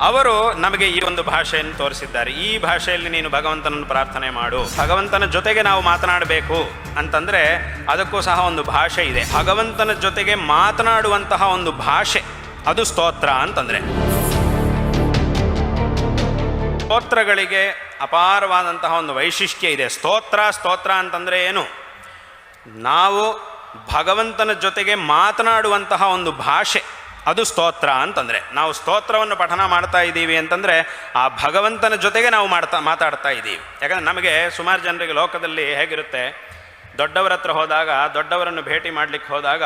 ಅವರು ನಮಗೆ ಈ ಒಂದು ಭಾಷೆಯನ್ನು ತೋರಿಸಿದ್ದಾರೆ. ಈ ಭಾಷೆಯಲ್ಲಿ ನೀನು ಭಗವಂತನನ್ನು ಪ್ರಾರ್ಥನೆ ಮಾಡು. ಭಗವಂತನ ಜೊತೆಗೆ ನಾವು ಮಾತನಾಡಬೇಕು ಅಂತಂದ್ರೆ ಅದಕ್ಕೂ ಸಹ ಒಂದು ಭಾಷೆ ಇದೆ. ಭಗವಂತನ ಜೊತೆಗೆ ಮಾತನಾಡುವಂತಹ ಒಂದು ಭಾಷೆ ಅದು ಸ್ತೋತ್ರ ಅಂತಂದ್ರೆ. ಸ್ತೋತ್ರಗಳಿಗೆ ಅಪಾರವಾದಂತಹ ಒಂದು ವೈಶಿಷ್ಟ್ಯ ಇದೆ. ಸ್ತೋತ್ರ ಸ್ತೋತ್ರ ಅಂತಂದರೆ ಏನು? ನಾವು ಭಗವಂತನ ಜೊತೆಗೆ ಮಾತನಾಡುವಂತಹ ಒಂದು ಭಾಷೆ. ಅದು ಸ್ತೋತ್ರ ಅಂತಂದರೆ. ನಾವು ಸ್ತೋತ್ರವನ್ನು ಪಠನ ಮಾಡ್ತಾ ಇದ್ದೀವಿ ಅಂತಂದರೆ ಆ ಭಗವಂತನ ಜೊತೆಗೆ ನಾವು ಮಾಡ್ತಾ, ಮಾತಾಡ್ತಾ ಇದ್ದೀವಿ. ಯಾಕಂದರೆ ನಮಗೆ ಸುಮಾರು ಜನರಿಗೆ ಲೋಕದಲ್ಲಿ ಹೇಗಿರುತ್ತೆ, ದೊಡ್ಡವರ ಹತ್ರ ಹೋದಾಗ, ದೊಡ್ಡವರನ್ನು ಭೇಟಿ ಮಾಡಲಿಕ್ಕೆ ಹೋದಾಗ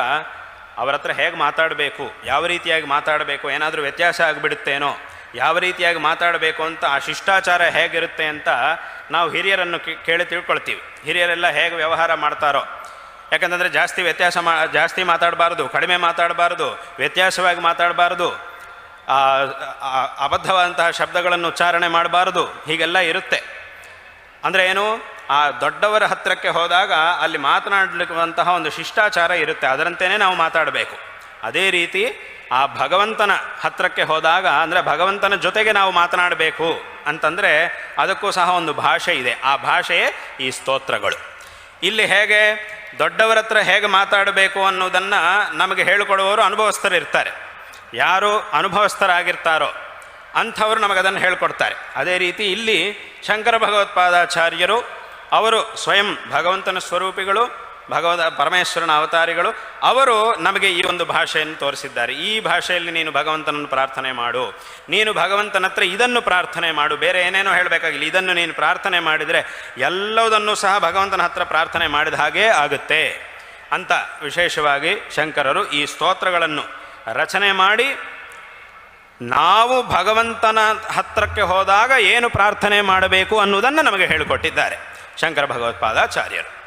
ಅವರ ಹತ್ರ ಹೇಗೆ ಮಾತಾಡಬೇಕು, ಯಾವ ರೀತಿಯಾಗಿ ಮಾತಾಡಬೇಕು, ಏನಾದರೂ ವ್ಯತ್ಯಾಸ ಆಗಿಬಿಡುತ್ತೇನೋ, ಯಾವ ರೀತಿಯಾಗಿ ಮಾತಾಡಬೇಕು ಅಂತ ಆ ಶಿಷ್ಟಾಚಾರ ಹೇಗಿರುತ್ತೆ ಅಂತ ನಾವು ಹಿರಿಯರನ್ನು ಕೇಳಿ ತಿಳ್ಕೊಳ್ತೀವಿ. ಹಿರಿಯರೆಲ್ಲ ಹೇಗೆ ವ್ಯವಹಾರ ಮಾಡ್ತಾರೋ ಯಾಕಂತಂದರೆ ಜಾಸ್ತಿ ವ್ಯತ್ಯಾಸ ಮಾ, ಜಾಸ್ತಿ ಮಾತಾಡಬಾರ್ದು, ಕಡಿಮೆ ಮಾತಾಡಬಾರ್ದು, ವ್ಯತ್ಯಾಸವಾಗಿ ಮಾತಾಡಬಾರ್ದು ಅಬದ್ಧವಾದಂತಹ ಶಬ್ದಗಳನ್ನು ಉಚ್ಚಾರಣೆ ಮಾಡಬಾರ್ದು, ಹೀಗೆಲ್ಲ ಇರುತ್ತೆ. ಅಂದರೆ ಏನು? ಆ ದೊಡ್ಡವರ ಹತ್ತಿರಕ್ಕೆ ಹೋದಾಗ ಅಲ್ಲಿ ಮಾತನಾಡಲಿಕ್ಕುವಂತಹ ಒಂದು ಶಿಷ್ಟಾಚಾರ ಇರುತ್ತೆ, ಅದರಂತೆಯೇ ನಾವು ಮಾತಾಡಬೇಕು. ಅದೇ ರೀತಿ ಆ ಭಗವಂತನ ಹತ್ತಿರಕ್ಕೆ ಹೋದಾಗ, ಅಂದರೆ ಭಗವಂತನ ಜೊತೆಗೆ ನಾವು ಮಾತನಾಡಬೇಕು ಅಂತಂದರೆ ಅದಕ್ಕೂ ಸಹ ಒಂದು ಭಾಷೆ ಇದೆ. ಆ ಭಾಷೆಯೇ ಈ ಸ್ತೋತ್ರಗಳು. ಇಲ್ಲಿ ಹೇಗೆ ದೊಡ್ಡವರ ಹತ್ರ ಹೇಗೆ ಮಾತಾಡಬೇಕು ಅನ್ನೋದನ್ನು ನಮಗೆ ಹೇಳಿಕೊಡುವವರು ಅನುಭವಸ್ಥರಿರ್ತಾರೆ. ಯಾರು ಅನುಭವಸ್ಥರಾಗಿರ್ತಾರೋ ಅಂಥವರು ನಮಗೆ ಅದನ್ನು ಹೇಳ್ಕೊಡ್ತಾರೆ. ಅದೇ ರೀತಿ ಇಲ್ಲಿ ಶಂಕರ ಭಗವತ್ಪಾದಾಚಾರ್ಯರು ಅವರು ಸ್ವಯಂ ಭಗವಂತನ ಸ್ವರೂಪಿಗಳು ಭಗವದ ಪರಮೇಶ್ವರನ ಅವತಾರಿಗಳು, ಅವರು ನಮಗೆ ಈ ಒಂದು ಭಾಷೆಯನ್ನು ತೋರಿಸಿದ್ದಾರೆ. ಈ ಭಾಷೆಯಲ್ಲಿ ನೀನು ಭಗವಂತನನ್ನು ಪ್ರಾರ್ಥನೆ ಮಾಡು. ನೀನು ಭಗವಂತನ ಹತ್ರ ಇದನ್ನು ಪ್ರಾರ್ಥನೆ ಮಾಡು. ಬೇರೆ ಏನೇನೋ ಹೇಳಬೇಕಾಗಿಲ್ಲ. ಇದನ್ನು ನೀನು ಪ್ರಾರ್ಥನೆ ಮಾಡಿದರೆ ಎಲ್ಲದನ್ನು ಸಹ ಭಗವಂತನ ಹತ್ರ ಪ್ರಾರ್ಥನೆ ಮಾಡಿದ ಹಾಗೆ ಆಗುತ್ತೆ ಅಂತ ವಿಶೇಷವಾಗಿ ಶಂಕರರು ಈ ಸ್ತೋತ್ರಗಳನ್ನು ರಚನೆ ಮಾಡಿ, ನಾವು ಭಗವಂತನ ಹತ್ರಕ್ಕೆ ಹೋದಾಗ ಏನು ಪ್ರಾರ್ಥನೆ ಮಾಡಬೇಕು ಅನ್ನುವುದನ್ನು ನಮಗೆ ಹೇಳಿಕೊಟ್ಟಿದ್ದಾರೆ ಶಂಕರ ಭಗವತ್ಪಾದಾಚಾರ್ಯರು.